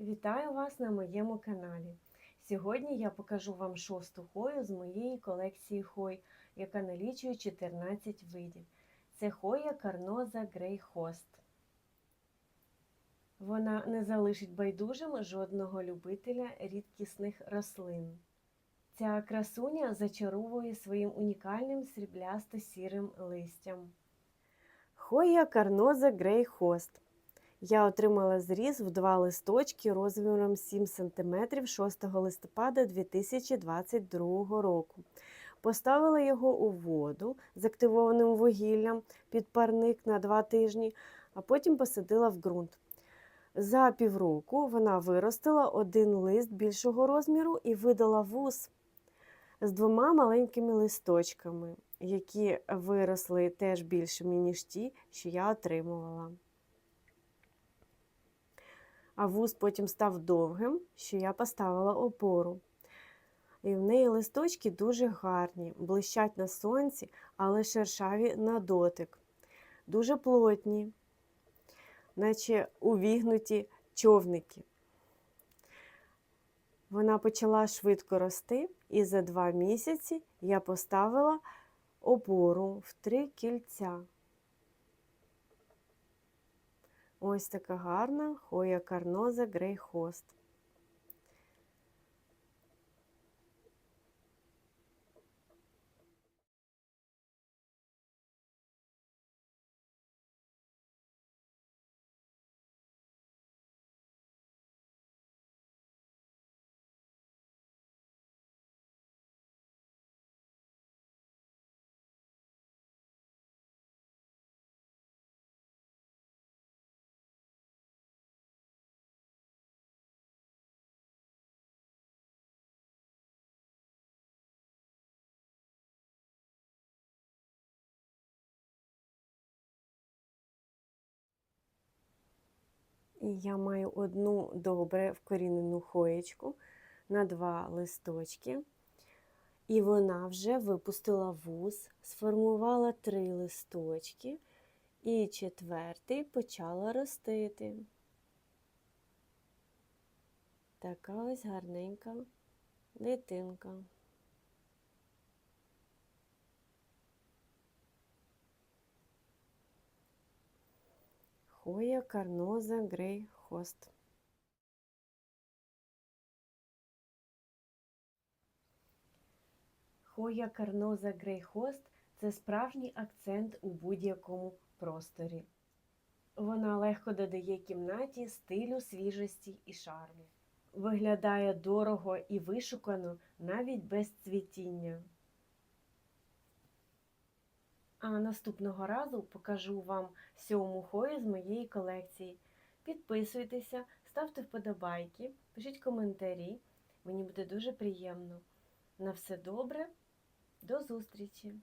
Вітаю вас на моєму каналі. Сьогодні я покажу вам шосту хою з моєї колекції хой, яка налічує 14 видів. Це хоя Карноза Грей Хост. Вона не залишить байдужим жодного любителя рідкісних рослин. Ця красуня зачаровує своїм унікальним сріблясто-сірим листям. Хоя Карноза Грей Хост. Я отримала зріз в два листочки розміром 7 см 6 листопада 2022 року. Поставила його у воду з активованим вугіллям під парник на 2 тижні, а потім посадила в ґрунт. За півроку вона виростила один лист більшого розміру і видала вуз з двома маленькими листочками, які виросли теж більшими, ніж ті, що я отримувала а вуз потім став довгим, що я поставила опору. І в неї листочки дуже гарні, блищать на сонці, але шершаві на дотик. Дуже плотні, наче увігнуті човники. Вона почала швидко рости, і за два місяці я поставила опору в три кільця. Ось така гарна хоя карноза Грей І я маю одну добре вкорінену хоєчку на два листочки. І вона вже випустила вуз, сформувала три листочки, і четвертий почала ростити. Така ось гарненька дитинка. Хоя Карноза Грей Хост. Хоя Карноза Грей Хост це справжній акцент у будь-якому просторі. Вона легко додає кімнаті стилю, свіжості і шарму. Виглядає дорого і вишукано навіть без цвітіння. А наступного разу покажу вам сьому хою з моєї колекції. Підписуйтеся, ставте вподобайки, пишіть коментарі. Мені буде дуже приємно. На все добре, до зустрічі!